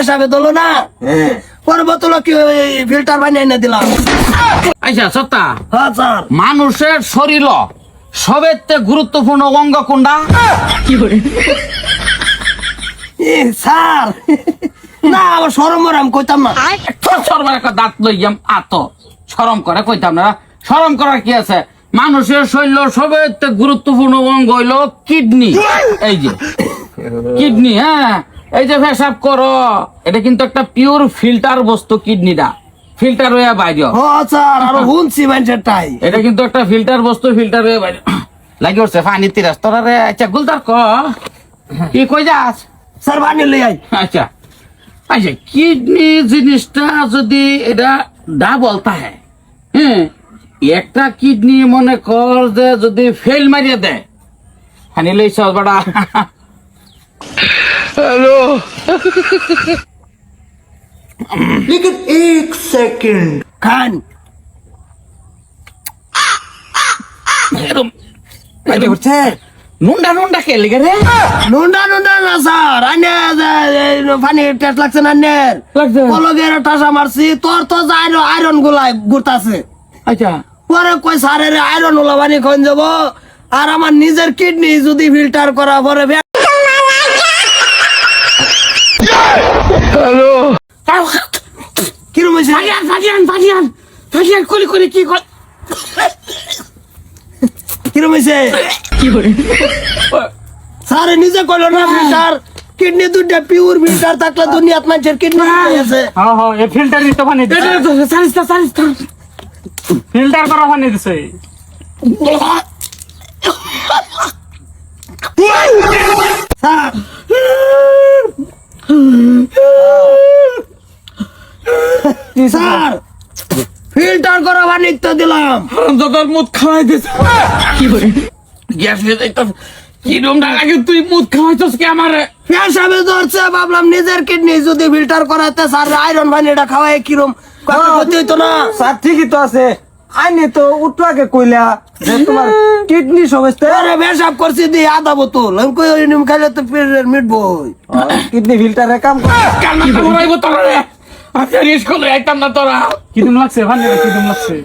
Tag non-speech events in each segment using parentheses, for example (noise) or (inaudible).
হিসাবে দলো না? হ্যাঁ। পরে কি ফিল্টার বানিয়ে এনে দিলাম? আচ্ছা সত্তা? হ্যাঁ স্যার। মানুষের শরীর সবেতে গুরুত্বপূর্ণ অঙ্গ কোনটা? এ, স্যার। না আমার সরম মরে কইতাম না। একটা দাঁত লইয়াম আত সরম করে কইতাম না। সরম করার কি আছে? মানুষের শরীর সবেতে গুরুত্বপূর্ণ অঙ্গ হইল কিডনি। এই যে কিডনি হ্যাঁ। এই যে পেশাব করো। এটা কিন্তু একটা পিওর ফিল্টার বস্তু কিডনিটা ফিল্টার হয়ে বাইরে ও স্যার আরও শুনছি মানুষের টাই এটা কিন্তু একটা ফিল্টার বস্তু ফিল্টার হয়ে বাইরে লাগি উঠছে পানি তিরাস। তোরা রে আচ্ছা গুলতার ক? (clears throat) কি কই যাস? স্যার বানিয়ে লই আই (laughs) আচ্ছা। আচ্ছা কিডনি জিনিসটা যদি এটা ডাবল থাকে হ্যাঁ একটা কিডনি মনে কর যে যদি ফেল মারিয়ে দেয়। হানি লইছ বাড়া। (laughs) लेकिन एक सेकंड খান এরম আইতে উঠছে নুন্ডা নুন্ডা কে লেগে রে নুন্ডা নুন্ডা না স্যার আনে পানি টেস্ট লাগছে না আনের লাগছে। কলগের টাসা মারছি তোর তো যাই আয়রন গুলাই ঘুরতাছে আচ্ছা পরে কই সারে রে আয়রন গুলা পানি খন যাব আর আমার নিজের কিডনি যদি ফিল্টার করা পরে বে- কিরম হয়েছে? ফাজিয়ান ফাজিয়ান ফাজিয়ান। ফাজিয়ান কলি কলি কি কর কিরম হয়েছে? স্যারে নিজে কইলো না ফিল্টার কিডনি দুইটা পিওর ফিল্টার থাকলে দুনিয়াত মানুষের কিডনি আছে হ্যাঁ হ্যাঁ এই ফিল্টার দিতে পানি সারিস্তা সারিস্তা ফিল্টার করা পানি দিছে। Sir sir! ফিল্টার করা পানি তো দিলাম। তোর মুখ খাওয়াই দিস কি করে গ্যাস যাইতাম তুই খাওয়াইছস কি আমারে? পেশাবে ধরছে ভাবলাম নিজের কিডনি যদি ফিল্টার করাতে স্যার আয়রন পানিটা খাওয়াই কিরম কথা হতে হইতো না। স্যার ঠিকই তো আছে। আইনি তো উঠু আগে কইলা যে তোমার কিডনি সমস্যা আরে পেশাব করছি দি আধা বোতল। আমি কই নিম খাইলে তো পেটের মিটবো কিডনি ফিল্টারে কাম করে কান্না তোরা রে আমি আর স্কুলে আইতাম না তোরা। কিদম লাগছে? পানি কিদম লাগছে?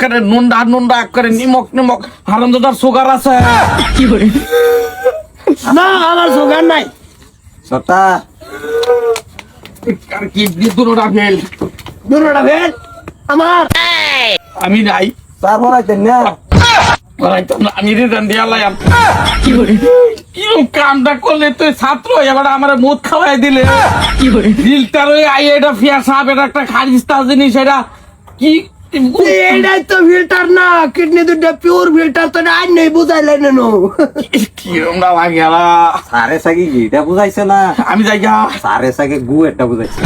করে নুনডা নুনডা করে নিমক নিমক। হারামদাদার সুগার আছে। কি করে না আমার সুগার নাই। সতা। আর কি দুটোটা ফেল দুটোটা ভেদ আমার? আমি নাই। না। না আমি রিটার্ন দিয়া লাইম কি করে কিরম কামটা করলে তুই ছাত্র এবার আমার মুখ খাওয়াই দিলে। ফিল্টার ওই আই এটা ফিয়া সাহেব এটা একটা খারিস্তা জিনিস এটা কি এইটাই তো ফিল্টার না কিডনি দুটো পিওর ফিল্টার তো আই নেই বুঝাইলে নেনো কিরম না সারে সাকি বুঝাইছে না? আমি যাই গা। সারে সাকে গু একটা বুঝাইছে।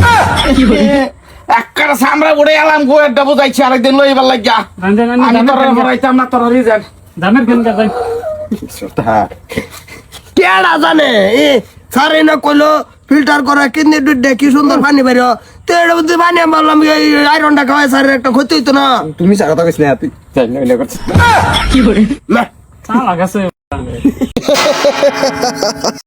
একটা সামরা উড়ে এলাম গো একটা বুঝাইছি আরেকদিন লই এবার লাগিয়া। আমি তোর না তোর রিজেন ধানের কেন কেডা জানে? এ সারে না কইলো ফিল্টার করা কিডনি দুটো কি সুন্দর পানি বের। তো এটা বুঝতে পানি আমি বললাম এই আয়রনটা খাওয়াই স্যার একটা ক্ষতি হইতো না। তুমি সারা কথা কইছ না তুই এলে করছিস না চা লাগাছে (laughs)